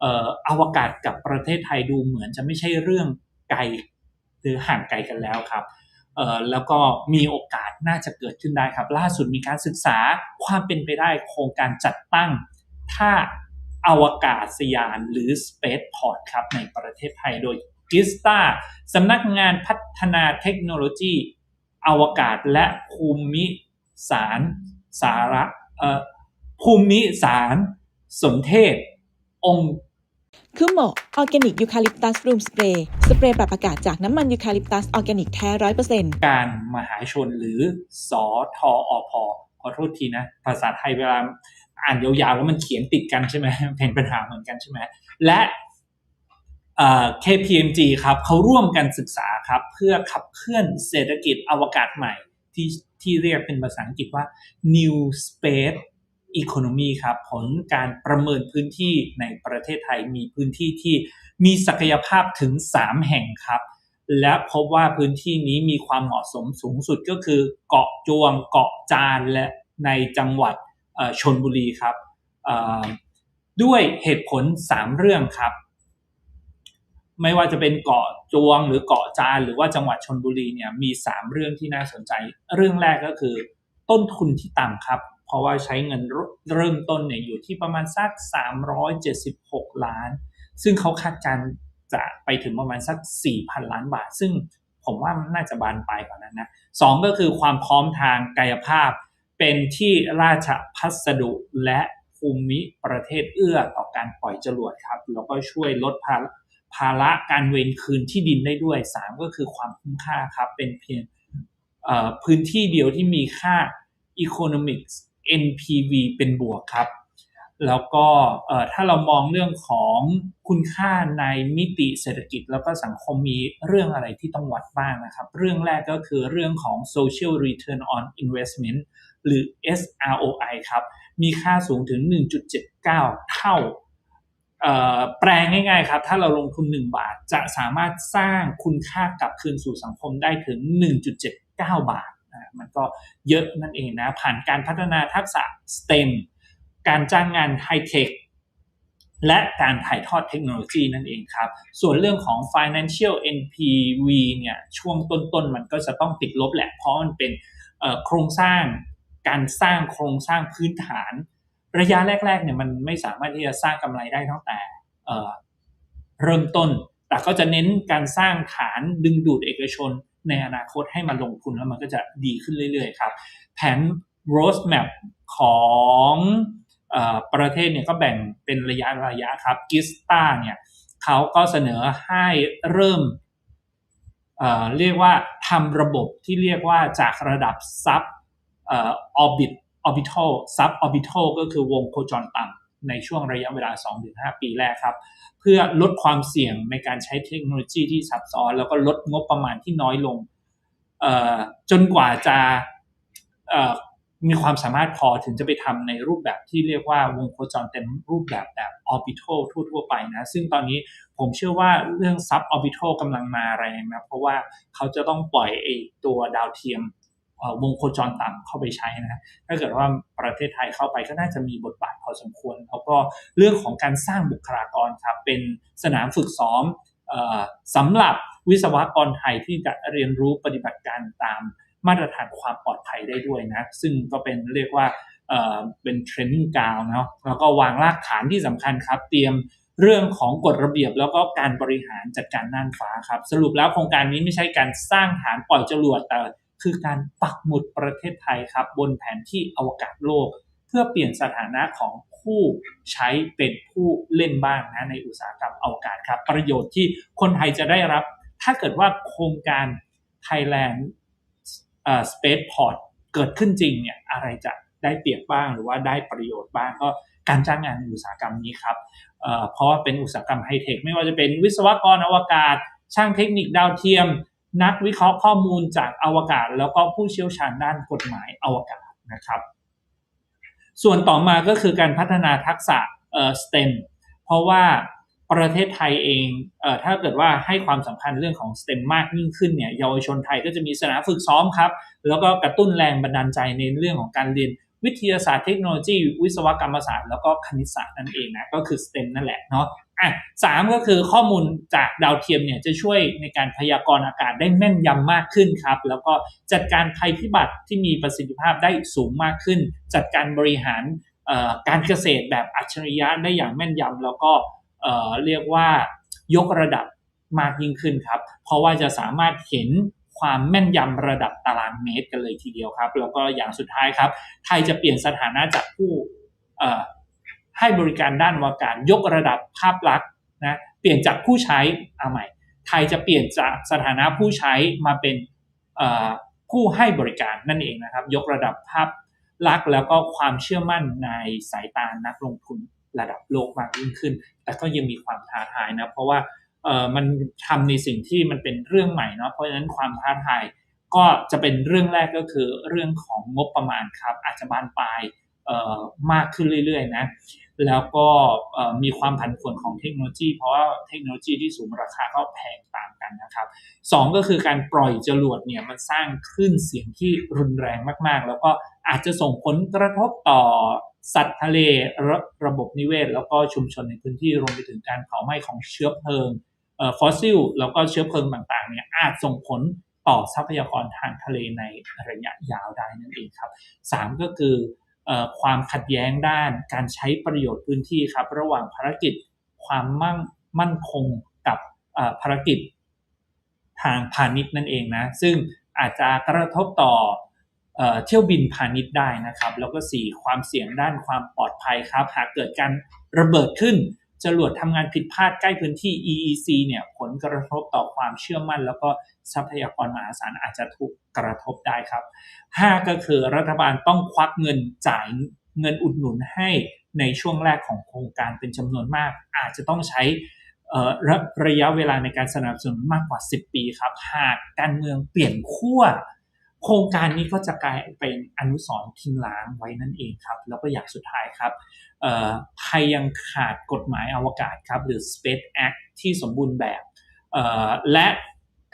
เอ่ออวกาศกับประเทศไทยดูเหมือนจะไม่ใช่เรื่องไกลหรือห่างไกลกันแล้วครับแล้วก็มีโอกาสน่าจะเกิดขึ้นได้ครับ ล่าสุดมีการศึกษาความเป็นไปได้โครงการจัดตั้งท่าอวกาศยานหรือ Spaceport ครับในประเทศไทยโดยกิสตาสำนักงานพัฒนาเทคโนโลยีอวกาศและภูมิสารสาระภูมิสารสนเทศ องค์คือเหมาะออร์แกนิกยูคาลิปตัสรูมสเปรย์สเปรย์ปรับอากาศจากน้ำมันยูคาลิปตัสออร์แกนิกแท้ร้อยเปอร์เซ็นต์การมหาชนหรือสอทออพขอโทษทีนะ ภาษาไทยเวลาอ่านยาวๆแล้วมันเขียนติดกันใช่ไหมเป็นปัญหาเหมือนกันใช่ไหมและเอ่อ KPMG ครับเขาร่วมกันศึกษาครับเพื่อขับเคลื่อนเศรษฐกิจอวกาศใหม่ที่ที่เรียกเป็นภาษาอังกฤษว่า New Space Economy ครับผลการประเมินพื้นที่ในประเทศไทยมีพื้นที่ที่มีศักยภาพถึง 3 แห่งครับ และพบว่าพื้นที่นี้มีความเหมาะสมสูงสุดก็คือเกาะจวงเกาะจานและในจังหวัดชนบุรีครับด้วยเหตุผล 3 เรื่องครับ ไม่ว่าจะเป็นเกาะจวงหรือเกาะจานหรือว่าจังหวัดชนบุรีเนี่ยมี 3 เรื่องที่น่าสนใจ เรื่องแรกก็คือ ต้นทุนที่ต่ำครับ เพราะว่าใช้เงินเริ่มต้นเนี่ยอยู่ที่ประมาณสัก 376 ล้าน ซึ่งเขาคาดการจะไปถึงประมาณสัก 4,000 ล้านบาท ซึ่งผมว่ามันน่าจะบานปลายกว่านั้นนะสองก็คือความพร้อมทางกายภาพ เป็นที่ราชพัสดุและภูมิประเทศเอื้อต่อการปล่อยจรวดครับ แล้วก็ช่วยลดภาระภาระการเวรคืนที่ดินได้ด้วย 3 ก็คือความคุ้มค่าครับ เป็นเพียงพื้นที่เดียวที่มีค่า economics NPV เป็นบวกครับ แล้วก็ถ้าเรามองเรื่องของคุณค่าในมิติเศรษฐกิจ แล้วก็สังคมมีเรื่องอะไรที่ต้องวัดบ้างนะครับ เรื่องแรกก็คือเรื่องของ social return on investment หรือ SROI ครับ มีค่าสูงถึง 1.79 เท่าเอ่อแปลงง่ายๆครับ ถ้าเราลงทุน 1 บาทจะสามารถสร้างคุณค่ากลับคืนสู่สังคมได้ถึง 1.79 บาท มันก็เยอะนั่นเองนะ ผ่านการพัฒนาทักษะ STEM การจ้างงานไฮเทคและการถ่ายทอดเทคโนโลยีนั่นเองครับ ส่วนเรื่องของ financial NPV เนี่ย ช่วงต้นๆ มันก็จะต้องติดลบแหละ เพราะมันเป็นโครงสร้างการสร้างโครงสร้างพื้นฐาน ระยะแรกๆ เนี่ยมันไม่สามารถที่จะสร้างกำไรได้ตั้งแต่เเริ่มต้น แต่ก็จะเน้นการสร้างฐานดึงดูดเอกชน ในอนาคตให้มาลงทุนแล้วมันก็จะดีขึ้นเรื่อยๆครับ แผน roadmap ของอประเทศเนี่ยก็แบ่งเป็นระยะระยะครับกิสตาเนี่ยเขาก็เสนอให้เริ่มเเรียกว่าทำระบบที่เรียกว่าจากระดับซับเอ่อ orbit orbital sub orbital ก็คือวงโคจรต่ำ ในช่วงระยะเวลา 2-5 ปีแรกครับ เพื่อลดความเสี่ยงในการใช้เทคโนโลยีที่ซับซ้อน แล้วก็ลดงบประมาณที่น้อยลงจนกว่าจะมีความสามารถพอถึงจะไปทำในรูปแบบที่เรียกว่าวงโคจรเต็มรูปแบบแบบ orbital ทั่ว ๆ ไปนะ ซึ่งตอนนี้ผมเชื่อว่าเรื่อง sub orbital กำลังมาแรงนะ เพราะว่าเขาจะต้องปล่อยไอตัวดาวเทียม วงโคจรต่ำเข้าไปใช้นะถ้าเกิดว่าประเทศไทยเข้าไปก็น่าจะมีบทบาทพอสมควร แล้วก็เรื่องของการสร้างบุคลากรครับเป็นสนามฝึกซ้อมสำหรับวิศวกรไทยที่จะเรียนรู้ปฏิบัติการตามมาตรฐานความปลอดภัยได้ด้วยนะ ซึ่งก็เป็นเรียกว่าเเป็นเทรนนิ่งกาวเนาะแล้วก็วางรากฐานที่สำคัญครับ เตรียมเรื่องของกฎระเบียบแล้วก็การบริหารจัดการน่านฟ้าครับ สรุปแล้วโครงการนี้ไม่ใช่การสร้างฐานปล่อยจรวดแต่ คือการปักหมุดประเทศไทยครับบนแผนที่อวกาศโลก เพื่อเปลี่ยนสถานะของผู้ใช้เป็นผู้เล่นบ้างนะในอุตสาหกรรมอวกาศครับ ประโยชน์ที่คนไทยจะได้รับ ถ้าเกิดว่าโครงการ Thailand เอ่อ Spaceport เกิดขึ้นจริงเนี่ยอะไรจะได้เปรียบบ้างหรือว่าได้ประโยชน์บ้างก็การจ้างงานในอุตสาหกรรมนี้ครับเเพราะว่าเป็นอุตสาหกรรมไฮเทคไม่ว่าจะเป็นวิศวกรอวกาศ ช่างเทคนิคดาวเทียม นักวิเคราะห์ข้อมูลจากอวกาศ แล้วก็ผู้เชี่ยวชาญด้านกฎหมายอวกาศนะครับ ส่วนต่อมาก็คือการพัฒนาทักษะเอ่อ STEM เพราะว่าประเทศไทยเองเอ่อถ้าเกิดว่าให้ความสำคัญเรื่องของ STEM มากยิ่งขึ้นเนี่ยเยาวชนไทยก็จะมีสนามฝึกซ้อมครับ แล้วก็กระตุ้นแรงบันดาลใจในเรื่องของการเรียนวิทยาศาสตร์เทคโนโลยี วิศวกรรมศาสตร์แล้วก็คณิตศาสตร์นั่นเองนะก็คือ STEM นั่นแหละเนาะ อะสามก็คือข้อมูลจากดาวเทียมเนี่ยจะช่วยในการพยากรณ์อากาศได้แม่นยำมากขึ้นครับ แล้วก็จัดการภัยพิบัติที่มีประสิทธิภาพได้สูงมากขึ้น จัดการบริหารการเกษตรแบบอัจฉริยะได้อย่างแม่นยำแล้วก็เรียกว่ายกระดับมากยิ่งขึ้นครับ เพราะว่าจะสามารถเห็นความแม่นยำระดับตารางเมตรกันเลยทีเดียวครับ แล้วก็อย่างสุดท้ายครับ ไทยจะเปลี่ยนสถานะจากผู้ ให้บริการด้านอวกาศยกระดับภาพลักษณ์นะเปลี่ยนจากผู้ใช้เอาใหม่ ไทยจะเปลี่ยนจากสถานะผู้ใช้มาเป็นเอ่อผู้ให้บริการนั่นเองนะครับ ยกระดับภาพลักษณ์แล้วก็ความเชื่อมั่นในสายตานักลงทุนระดับโลกมากยิ่งขึ้น แต่ก็ยังมีความท้าทายนะเพราะว่าเออมันทำในสิ่งที่มันเป็นเรื่องใหม่เนาะเพราะฉะนั้นความท้าทายก็จะเป็นเรื่องแรกก็คือเรื่องของงบประมาณครับ อาจจะบานปลายเอ่อมากขึ้นเรื่อยๆนะ แล้วก็มีความผันผวนของเทคโนโลยี เพราะว่าเทคโนโลยีที่สูงราคาก็แพงตามกันนะครับสองก็คือการปล่อยจรวดเนี่ยมันสร้างคลื่นเสียงที่รุนแรงมากๆ แล้วก็อาจจะส่งผลกระทบต่อสัตว์ทะเลระระบบนิเวศ แล้วก็ชุมชนในพื้นที่รวมไปถึงการเผาไหม้ของเชื้อเพลิงเอ่อฟอสซิล แล้วก็เชื้อเพลิงต่างๆเนี่ยอาจส่งผลต่อทรัพยากรทางทะเลในระยะยาวได้นั่นเองครับสามก็คือ ความขัดแย้งด้านการใช้ประโยชน์พื้นที่ครับ ระหว่างภารกิจความมั่งมั่นคงกับภารกิจทางพาณิชย์นั่นเองนะ ซึ่งอาจจะกระทบต่อเอ่อเที่ยวบินพาณิชย์ได้นะครับ แล้วก็สี่ความเสี่ยงด้านความปลอดภัยครับ หากเกิดการระเบิดขึ้น จรวดทำงานผิดพลาดใกล้พื้นที่ EEC เนี่ยผลกระทบต่อความเชื่อมั่น แล้วก็ทรัพยากรมหาศาลอาจจะถูกกระทบได้ครับ 5 ก็คือรัฐบาลต้องควักเงินจ่ายเงินอุดหนุนให้ในช่วงแรกของโครงการเป็นจำนวนมาก อาจจะต้องใช้ระระยะเวลาในการสนับสนุนมากกว่า 10 ปีครับ หากการเมืองเปลี่ยนขั้ว โครงการนี้ก็จะกลายเป็นอนุสรณ์ทิ้งล้างไว้นั่นเองครับ แล้วก็อย่างสุดท้ายครับไทยยังขาดกฎหมายอวกาศครับ หรือ Space Act ที่สมบูรณ์แบบ และ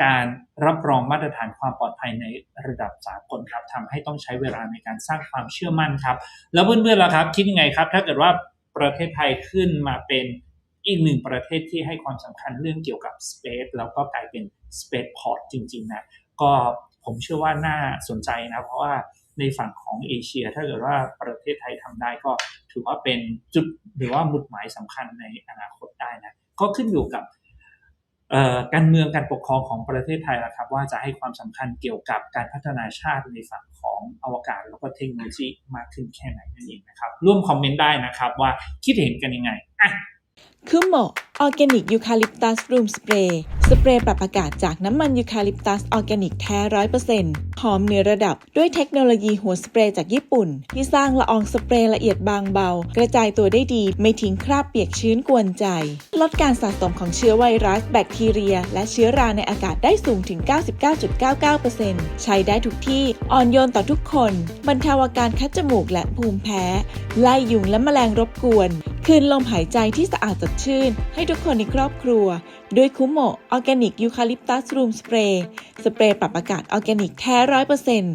การรับรองมาตรฐานความปลอดภัยในระดับสากลครับทำให้ต้องใช้เวลาในการสร้างความเชื่อมั่นครับ แล้วเพื่อนๆล่ะครับ คิดยังไงครับ ถ้าเกิดว่าประเทศไทยขึ้นมาเป็นอีกหนึ่งประเทศที่ให้ความสำคัญเรื่องเกี่ยวกับ Space แล้วก็กลายเป็น Space Port จริงๆนะก็ ผมเชื่อว่าน่าสนใจนะ เพราะว่าในฝั่งของเอเชีย ถ้าเกิดว่าประเทศไทยทำได้ก็ถือว่าเป็นจุดหรือว่าหมุดหมายสำคัญในอนาคตได้นะก็ขึ้นอยู่กับการเมืองการปกครองของประเทศไทยละครับ ว่าจะให้ความสำคัญเกี่ยวกับการพัฒนาชาติในฝั่งของอวกาศแล้วก็เทคโนโลยีมากขึ้นแค่ไหนนั่นเองนะครับร่วมคอมเมนต์ได้นะครับว่าคิดเห็นกันยังไงอะ คือเหมาะออร์แกนิกยูคาลิปตัสรูมสเปรย์สเปรย์ปรับอากาศจากน้ำมันยูคาลิปตัสออร์แกนิกแท้ร้อยเปอร์เซ็นต์หอมเหนือระดับด้วยเทคโนโลยีหัวสเปรย์จากญี่ปุ่น ที่สร้างละอองสเปรย์ละเอียดบางเบา กระจายตัวได้ดีไม่ทิ้งคราบเปียกชื้นกวนใจ ลดการสะสมของเชื้อไวรัส แบคทีเรีย และเชื้อราในอากาศได้สูงถึง 99.99%ใช้ได้ทุกที่อ่อนโยนต่อทุกคน บรรเทาอาการคัดจมูกและภูมิแพ้ ไล่ยุงและแมลงรบกวน คืนลมหายใจที่สะอาดสดชื่น ให้ทุกคนในครอบครัว ด้วยคุโมะออร์แกนิกยูคาลิปตัสรูมสเปรย์สเปรย์ปรับอากาศออร์แกนิกแท้ร้อยเปอร์เซ็นต์